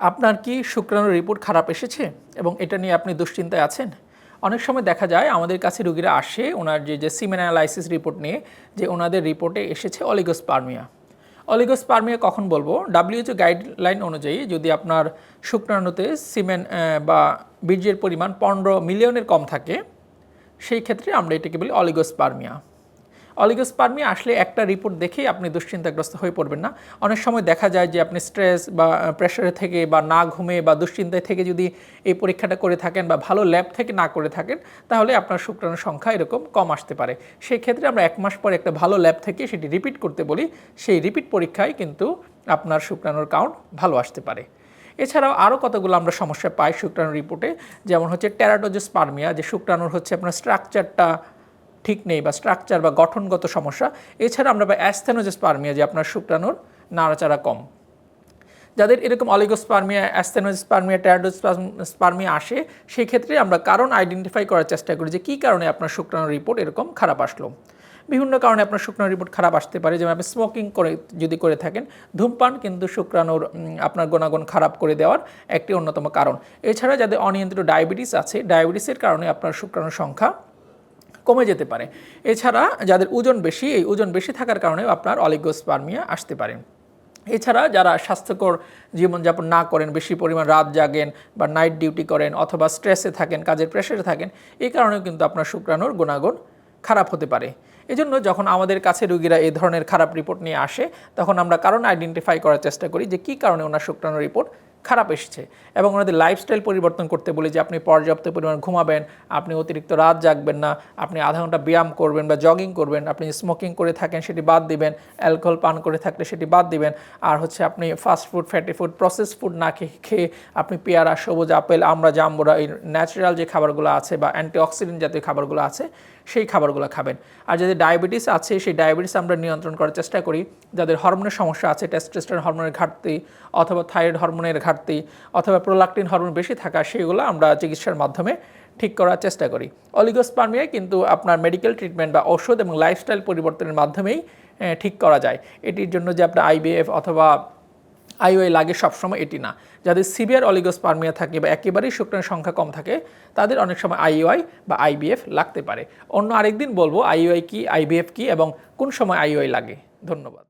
আপনার কি শুক্রাণুর রিপোর্ট খারাপ এসেছে এবং এটা নিয়ে আপনি দুশ্চিন্তায় আছেন? অনেক সময় দেখা যায় আমাদের কাছে রুগীরা আসে, ওনার যে যে সিমেন অ্যানালাইসিস রিপোর্ট নিয়ে, যে ওনাদের রিপোর্টে এসেছে অলিগোস্পার্মিয়া। অলিগোস্পার্মিয়া কখন বলব? ডাব্লিউএইচও গাইডলাইন অনুযায়ী যদি আপনার শুক্রাণুতে সিমেন বা বীর্যের পরিমাণ পনেরো মিলিয়নের কম থাকে, সেই ক্ষেত্রে আমরা এটাকে বলি অলিগোস্পার্মিয়া। অলিগোস্পার্মিয়া আসলে একটা রিপোর্ট দেখেই আপনি দুশ্চিন্তাগ্রস্ত হয়ে পড়বেন না। অনেক সময় দেখা যায় যে আপনি স্ট্রেস বা প্রেশারে থেকে বা না ঘুমে বা দুশ্চিন্তায় থেকে যদি এই পরীক্ষাটা করে থাকেন বা ভালো ল্যাব থেকে না করে থাকেন, তাহলে আপনার শুক্রাণুর সংখ্যা এরকম কম আসতে পারে। সেই ক্ষেত্রে আমরা এক মাস পর একটা ভালো ল্যাব থেকে সেটি রিপিট করতে বলি। সেই রিপিট পরীক্ষায় কিন্তু আপনার শুক্রাণুর কাউন্ট ভালো আসতে পারে। এছাড়াও আরও কতগুলো আমরা সমস্যা পাই শুক্রাণুর রিপোর্টে, যেমন হচ্ছে টেরাটোজোস্পার্মিয়া, যে শুক্রাণুর হচ্ছে আপনার স্ট্রাকচারটা ঠিক নেই বা স্ট্রাকচার বা গঠনগত সমস্যা। এছাড়া আমরা পাই অ্যাস্থেনোজোস্পার্মিয়া যে আপনার শুক্রাণুর নাড়াচাড়া কম। যাদের এরকম অলিগোস্পার্মিয়া অ্যাস্থেনোস্পার্মিয়া ট্যারাডোস্পার্মিয়া আসে সেই ক্ষেত্রে আমরা কারণ আইডেন্টিফাই করার চেষ্টা করি যে কী কারণে আপনার শুক্রাণুর রিপোর্ট এরকম খারাপ আসলো। বিভিন্ন কারণে আপনার শুক্রাণুর রিপোর্ট খারাপ আসতে পারে, যেমন আপনি স্মোকিং করে, যদি করে থাকেন, ধূমপান কিন্তু শুক্রাণুর আপনার গুণাগুণ খারাপ করে দেওয়ার একটি অন্যতম কারণ। এছাড়া যাদের অনিয়ন্ত্রিত ডায়াবেটিস আছে ডায়াবেটিসের কারণে আপনার শুক্রাণুর সংখ্যা কমে যেতে পারে। এছাড়া যাদের ওজন বেশি, এই ওজন বেশি থাকার কারণে আপনার অলিগোস্পার্মিয়া আসতে পারে। এছাড়া যারা স্বাস্থ্যকর জীবনযাপন না করেন, বেশি পরিমাণ রাত জাগেন বা নাইট ডিউটি করেন অথবা স্ট্রেসে থাকেন, কাজের প্রেশারে থাকেন, এই কারণেও কিন্তু আপনার শুক্রাণুর গুণাগুণ খারাপ হতে পারে। এজন্য যখন আমাদের কাছে রুগীরা এই ধরনের খারাপ রিপোর্ট নিয়ে আসে, তখন আমরা কারণ আইডেন্টিফাই করার চেষ্টা করি যে কী কারণে ওনার শুক্রাণুর রিপোর্ট খারাপ এসেছে এবং ওনাদের লাইফস্টাইল পরিবর্তন করতে বলি যে আপনি পর্যাপ্ত পরিমাণ ঘুমাবেন, আপনি অতিরিক্ত রাত জাগবেন না, আপনি আধা ঘণ্টা ব্যায়াম করবেন বা জগিং করবেন, আপনি স্মোকিং করে থাকেন সেটি বাদ দিবেন অ্যালকোহল পান করে থাকলে সেটি বাদ দিবেন, আর হচ্ছে আপনি fast food fatty food process food না খেয়ে খেয়ে আপনি পেয়ারা, সবুজ আপেল, আমরা জাম্বুরা, এই ন্যাচারাল যে খাবারগুলো আছে বা অ্যান্টিঅক্সিডেন্ট জাতীয় খাবারগুলো আছে সেই খাবারগুলো খাবেন। আর যাদের ডায়াবেটিস আছে, সেই ডায়াবেটিস আমরা নিয়ন্ত্রণ করার চেষ্টা করি। যাদের হরমোনের সমস্যা আছে টেস্টোস্টেরন হরমোনের ঘাটতি অথবা থাইরয়েড হরমোনের ঘাটতি অথবা প্রোলাকটিন হরমোন বেশি থাকা, সেগুলো আমরা চিকিৎসার মাধ্যমে ঠিক করার চেষ্টা করি। অলিগোস্পার্মিয়ায় কিন্তু আপনার মেডিকেল ট্রিটমেন্ট বা ওষুধ এবং লাইফস্টাইল পরিবর্তনের মাধ্যমেই ঠিক করা যায়। এটির জন্য যে আপনার আইবিএফ অথবা আইওআই লাগে সবসময় এটি না। যাদের সিভিয়ার অলিগোস্পার্মিয়া থাকে বা একেবারেই শুক্রাণুর সংখ্যা কম থাকে, তাদের অনেক সময় আইওআই বা আইবিএফ লাগতে পারে। অন্য আরেকদিন বলব, আইওআই কি, আইবিএফ কি এবং কোন সময় আইওআই লাগে। ধন্যবাদ।